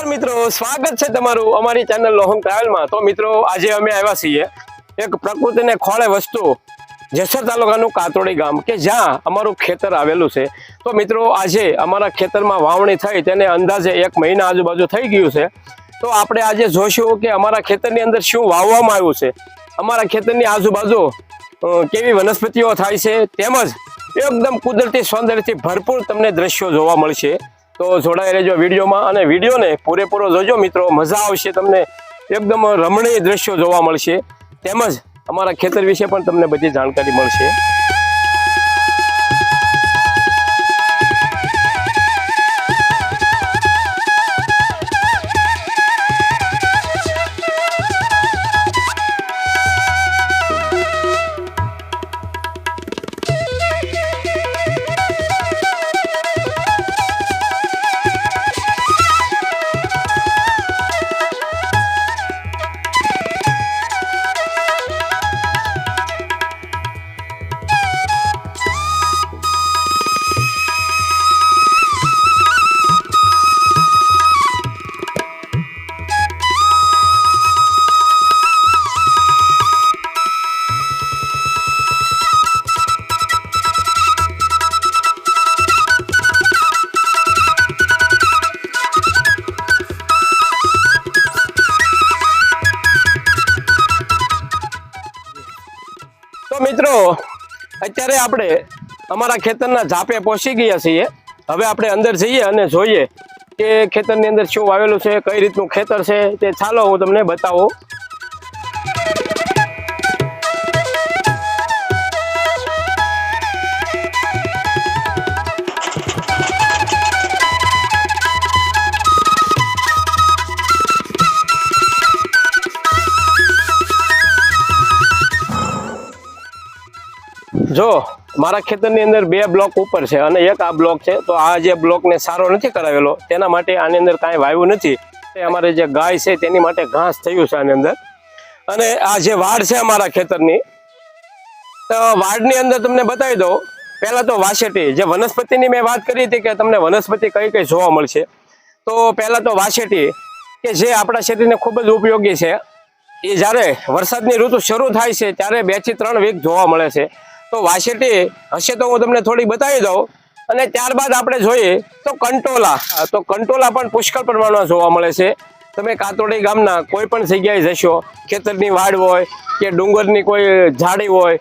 નમસ્કાર મિત્રો, સ્વાગત છે તમારું અમારી ચેનલ લોહમ ટ્રાવેલમાં તો મિત્રો, આજે અમે આવ્યા છીએ એક પ્રકૃતિને ખોળે વસ્તુ, જેસર તાલુકાનું કાતોડી ગામ, કે જ્યાં અમારું ખેતર આવેલું છે. તો મિત્રો, આજે અમારા ખેતરમાં વાવણી થઈ, તેને અંદાજે એક મહિના આજુબાજુ થઈ ગયું છે. તો આપણે આજે જોઈશું કે અમારા ખેતરની અંદર શું વાવવામાં આવ્યું છે. અમારા ખેતરની આજુબાજુ કેવી વનસ્પતિઓ થાય છે, તેમજ એકદમ કુદરતી સૌંદર્યથી ભરપૂર તમને દ્રશ્યો જોવા મળશે. તો જોડાઈ રહેજો વિડીયોમાં અને વિડીયોને પૂરેપૂરો જોજો મિત્રો. મજા આવશે તમને. એકદમ રમણીય દ્રશ્યો જોવા મળશે. તેમજ અમારા ખેતર વિશે પણ તમને બધી જાણકારી મળશે. મિત્રો અત્યારે આપણે અમારા ખેતરના ઝાપે પહોંચી ગયા છીએ. હવે આપણે અંદર જઈએ અને જોઈએ કે ખેતરની અંદર શું વાવેલું છે, કઈ રીતનું ખેતર છે તે ચાલો હું તમને બતાવું. જો, મારા ખેતરની અંદર બે બ્લોક ઉપર છે અને એક આ બ્લોક છે, તો આ જે બ્લોકને સારો નથી કરાવેલો, તેના માટે આની અંદર કાંઈ વાવ્યું નથી. તે અમારે જે ગાય છે તેની માટે ઘાસ થયું છે આની અંદર. અને આ જે વાડ છે અમારા ખેતરની, તો વાડની અંદર તમને બતાવી દઉં. પહેલાં તો વાસેટી, જે વનસ્પતિની મેં વાત કરી હતી કે તમને વનસ્પતિ કઈ કઈ જોવા મળશે. તો પહેલાં તો વાસેટી, કે જે આપણા શરીરને ખૂબ જ ઉપયોગી છે. એ જ્યારે વરસાદની ઋતુ શરૂ થાય છે, ત્યારે બેથી ત્રણ વીક જોવા મળે છે. તો વાસેટી હશે તો હું તમને થોડી બતાવી દઉં. અને ત્યારબાદ આપણે જોઈએ તો કંટોલા. તો કંટોલા પણ પુષ્કળ પ્રમાણમાં જોવા મળે છે. તમે કાતોડી ગામના કોઈ પણ જગ્યાએ જશો, ખેતરની વાડ હોય કે ડુંગરની કોઈ ઝાડી હોય,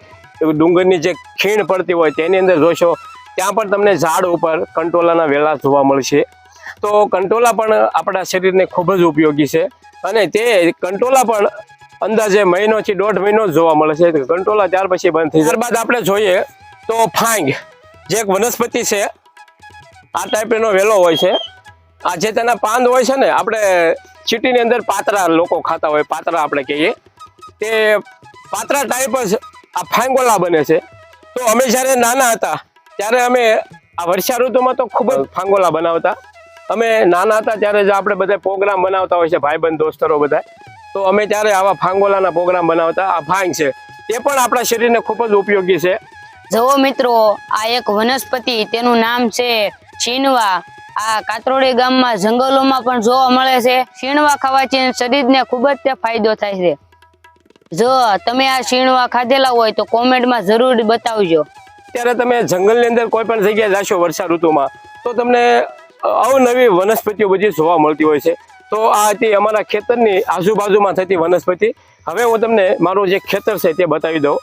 ડુંગરની જે ખીણ પડતી હોય તેની અંદર જોશો, ત્યાં પણ તમને ઝાડ ઉપર કંટોલાના વેલા જોવા મળશે. તો કંટોલા પણ આપણા શરીરને ખૂબ જ ઉપયોગી છે. અને તે કંટોલા પણ અંદાજે મહિનોથી દોઢ મહિનો જ જોવા મળે છે. કંટોલા ત્યાર પછી બંધ થઈ ત્યારબાદ આપણે જોઈએ તો ફાંગ, જે એક વનસ્પતિ છે, આ ટાઈપનો વેલો હોય છે. આ જે તેના પાંદ હોય છે ને, આપણે ચીટીની અંદર પાતરા લોકો ખાતા હોય, પાતરા આપણે કહીએ. તે પાતરા ટાઈપ જ આ ફાંગોલા બને છે. તો અમે જ્યારે નાના હતા, ત્યારે અમે આ વર્ષા ઋતુમાં તો ખૂબ જ ફાંગોલા બનાવતા. અમે નાના હતા ત્યારે જ આપણે બધા પ્રોગ્રામ બનાવતા હોય છે, ભાઈબંધ, દોસ્તરો બધા તો અમે ત્યારે આવા ફાંગોલાના પ્રોગ્રામ બનાવતા. આ ફાંગ છે. તે પણ આપણા શરીરને ખૂબ જ ઉપયોગી છે. જવો મિત્રો આ એક વનસ્પતિ તેનું નામ છે છીનવા આ કાતરોડી ગામમાં જંગલોમાં પણ જોવા મળે છે. છીણવા ખાવાથી શરીરને ખૂબ જ તે ફાયદો થાય છે. જો તમે આ છીણવા ખાધેલા હોય તો કોમેન્ટમાં જરૂર બતાવજો. ત્યારે તમે જંગલની અંદર કોઈ પણ જગ્યાએ જશો વર્ષા ઋતુમાં તો તમને અવનવી વનસ્પતિઓ બધી જોવા મળતી હોય છે. તો આ હતી અમારા ખેતરની આજુબાજુમાં થતી વનસ્પતિ. હવે હું તમને મારું જે ખેતર છે તે બતાવી દઉં.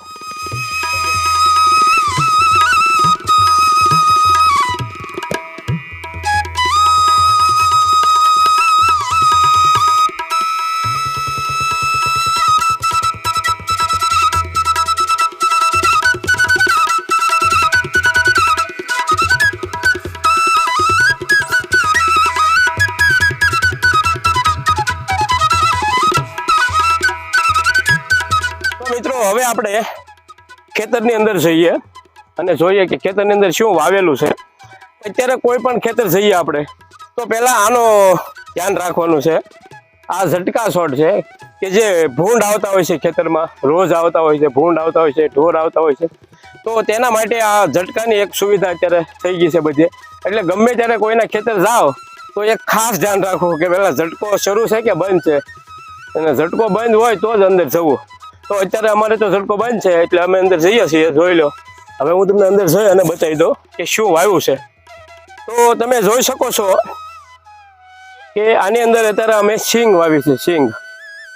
મિત્રો, હવે આપણે ખેતરની અંદર જઈએ અને જોઈએ કે ખેતરની અંદર શું વાવેલું છે. અત્યારે કોઈ પણ ખેતર જઈએ આપણે, તો પહેલાં આનો ધ્યાન રાખવાનું છે. આ ઝટકા શોટ છે કે જે ભૂંડ આવતા હોય છે ખેતરમાં, રોજ આવતા હોય છે, ભૂંડ આવતા હોય છે, ઢોર આવતા હોય છે. તો તેના માટે આ ઝટકાની એક સુવિધા અત્યારે થઈ ગઈ છે બધી. એટલે ગમે ત્યારે કોઈના ખેતર જાઓ, તો એક ખાસ ધ્યાન રાખવું કે પહેલાં ઝટકો શરૂ છે કે બંધ છે? અને ઝટકો બંધ હોય તો જ અંદર જવું. તો અત્યારે અમારે તો ઝટકો બંધ છે, એટલે અમે અંદર જઈએ છીએ, જોઈ લો. હવે હું તમને અંદર જઈ અને બતાવી દઉં કે શું વાવ્યું છે. તો તમે જોઈ શકો છો કે આની અંદર અત્યારે અમે સિંગ વાવી છે સિંગ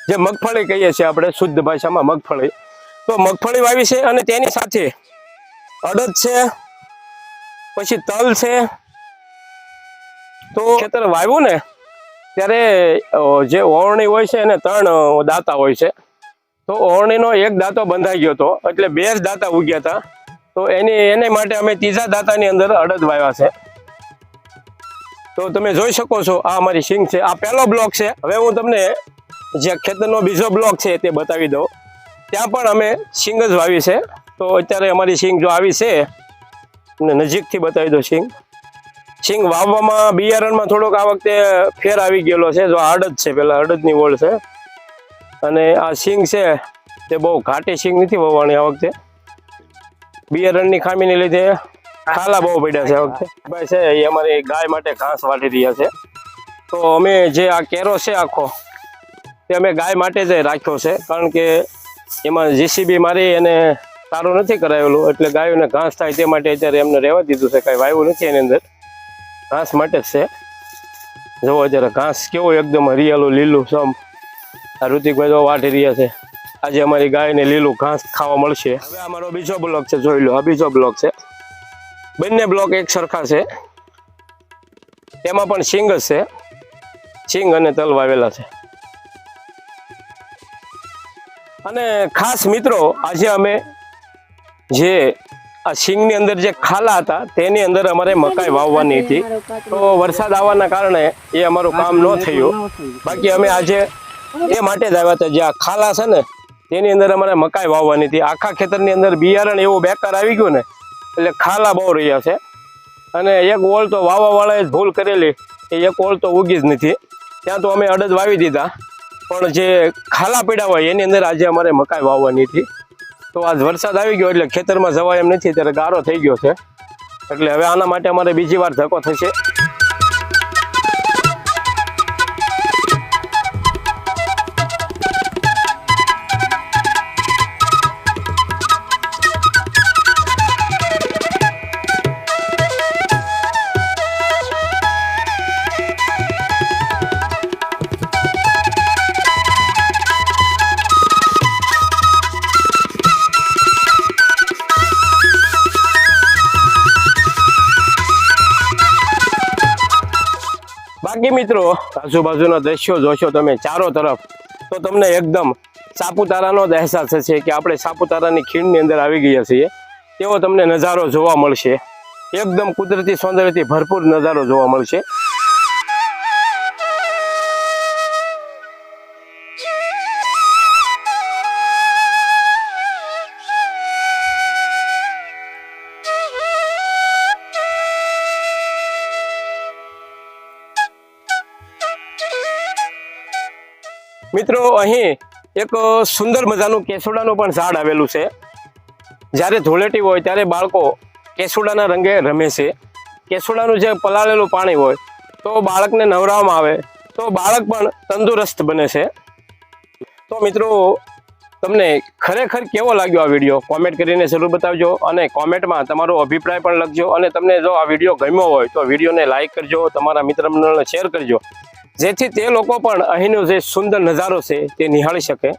જે મગફળી કહીએ છીએ આપણે શુદ્ધ ભાષામાં મગફળી. તો મગફળી વાવી છે અને તેની સાથે અડદ છે, પછી તલ છે. તો ખેતર વાવ્યું ને, ત્યારે જે ઓરણી હોય છે એને ત્રણ દાતા હોય છે. તો ઓરણીનો એક દાંતો બંધાઈ ગયો હતો, એટલે બે જ દાંતા ઉગ્યા હતા. તો એની, એને માટે અમે ત્રીજા દાંતાની અંદર અડદ વાવ્યા છે. તો તમે જોઈ શકો છો, આ અમારી સિંગ છે. આ પહેલો બ્લોક છે. હવે હું તમને જે ખેતરનો બીજો બ્લોક છે તે બતાવી દઉં. ત્યાં પણ અમે સિંગ જ વાવી છે તો અત્યારે અમારી સિંગ જો આવી છે, તમને નજીકથી બતાવી દો સિંગ સિંગ વાવવામાં બિયારણમાં થોડોક આ વખતે ફેર આવી ગયેલો છે. જો અડદ છે, પેલા અડદની ઓળ છે. અને આ સિંગ છે, તે બહુ ઘાટી સિંગ નથી વવાણી આ વખતે. બિયારણની ખામીને લીધે ખાલા બહુ પડ્યા છે આ વખતે. ભાઈ છે, એ અમારી ગાય માટે ઘાસ વાટી રહ્યા છે. તો અમે જે આ કેરો છે આખો, તે અમે ગાય માટે જ રાખ્યો છે, કારણ કે એમાં જીસીબી મારી અને સારું નથી કરાવેલું એટલે ગાયોને ઘાસ થાય તે માટે અત્યારે એમને રહેવા દીધું છે, કાંઈ વાવ્યું નથી એની અંદર. ઘાસ માટે જ છે. જુઓ અત્યારે ઘાસ કેવું એકદમ હરિયાળું, લીલું, સમ ઋતિકભાઈ તો વાટી રહ્યા છે. આજે અમારી ગાયને લીલું ઘાસ ખાવા મળશે. હવે અમારો બીજો બ્લોક છે, જોઈ લો, આ બીજો બ્લોક છે. બંને બ્લોક એક સરખા છે. તેમાં પણ સિંગ છે. સિંગ અને તલ વાવેલા છે. અને ખાસ મિત્રો, આજે અમે જે આ સિંગની અંદર જે ખાલા હતા, તેની અંદર અમારે મકાઈ વાવવાની હતી. તો વરસાદ આવવાના કારણે એ અમારું કામ ન થયું. બાકી અમે આજે એ માટે જ આવ્યા હતા. જે આ ખાલા છે ને, તેની અંદર અમારે મકાઈ વાવવાની હતી. આખા ખેતરની અંદર બિયારણ એવું બેકાર આવી ગયું ને, એટલે ખાલા બહુ રહ્યા છે. અને એક ઓળ તો વાવવાવાળાએ ભૂલ કરેલી. એ એક ઓળ તો ઉગી જ નથી. ત્યાં તો અમે અડદ વાવી દીધા. પણ જે ખાલા પીડા હોય, એની અંદર આજે અમારે મકાઈ વાવવાની હતી. તો આજ વરસાદ આવી ગયો એટલે ખેતરમાં જવાય એમ નથી. ત્યારે ગારો થઈ ગયો છે. એટલે હવે આના માટે અમારે બીજી વાર ધક્કો થશે. બાકી મિત્રો, આજુબાજુના દ્રશ્યો જોશો તમે ચારો તરફ, તો તમને એકદમ સાપુતારાનો જ અહેસાસ થશે કે આપણે સાપુતારાની ખીણની અંદર આવી ગયા છીએ. તેવો તમને નજારો જોવા મળશે. એકદમ કુદરતી સૌંદર્યથી ભરપૂર નજારો જોવા મળશે. મિત્રો, અહીં એક સુંદર મજાનું કેસુડાનું પણ ઝાડ આવેલું છે. જ્યારે ધૂળેટી હોય ત્યારે બાળકો કેસુડાના રંગે રમે છે. કેસુડાનું જે પલાળેલું પાણી હોય, તો બાળકને નવરાવવામાં આવે, તો બાળક પણ તંદુરસ્ત બને છે. તો મિત્રો, તમને ખરેખર કેવો લાગ્યો આ વીડિયો? કોમેન્ટ કરીને જરૂર બતાવજો અને કોમેન્ટમાં તમારો અભિપ્રાય પણ લખજો અને તમને જો આ વીડિયો ગમ્યો હોય, તો વિડીયોને લાઇક કરજો, તમારા મિત્ર મંડળને શેર કરજો. જેથી તે લોકો પણ અહીંનો જે સુંદર નજારો છે તે નિહાળી શકે.